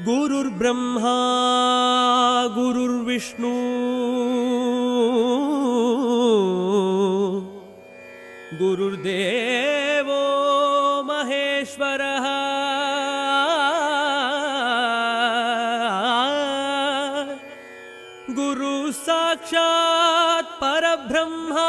गुरुर्ब्रह्मा गुरुर्विष्णु। गुरुर्देवो महेश्वरः। गुरु साक्षात् परब्रह्मा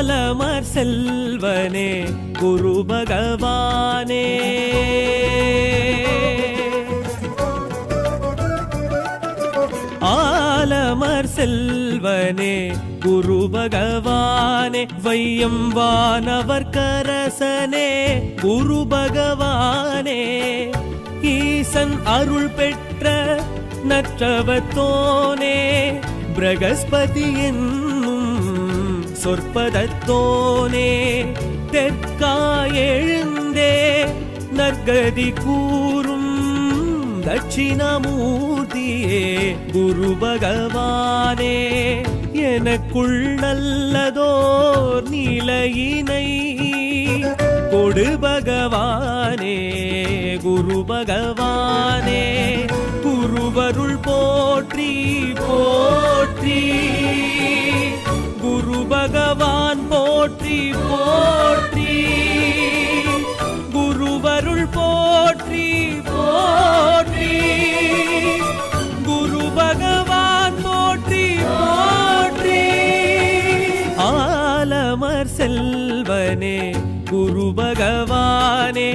ஆலமர் செல்வனே குரு பகவானே. ஆலமர் செல்வனே குரு பகவானே. வையம் வானவர் கரசனே குரு பகவானே. ஈசன் அருள் பெற்ற நற்றவத்தோனே பிரகஸ்பதி என்னும் சொற்பதத்தோனே தெற்காயெழுந்தே நற்கதி கூறும் தட்சிணமூர்த்தியே குரு பகவானே. எனக்குள் நல்லதோர் நிலையினை கொடு பகவானே குரு பகவானே. குருவருள் போற்றி போ போற்றி போற்றி. குருவருள் போற்றி போற்றி. குரு பகவான் போற்றி போற்றி. ஆலமர் செல்வனே குரு பகவானே.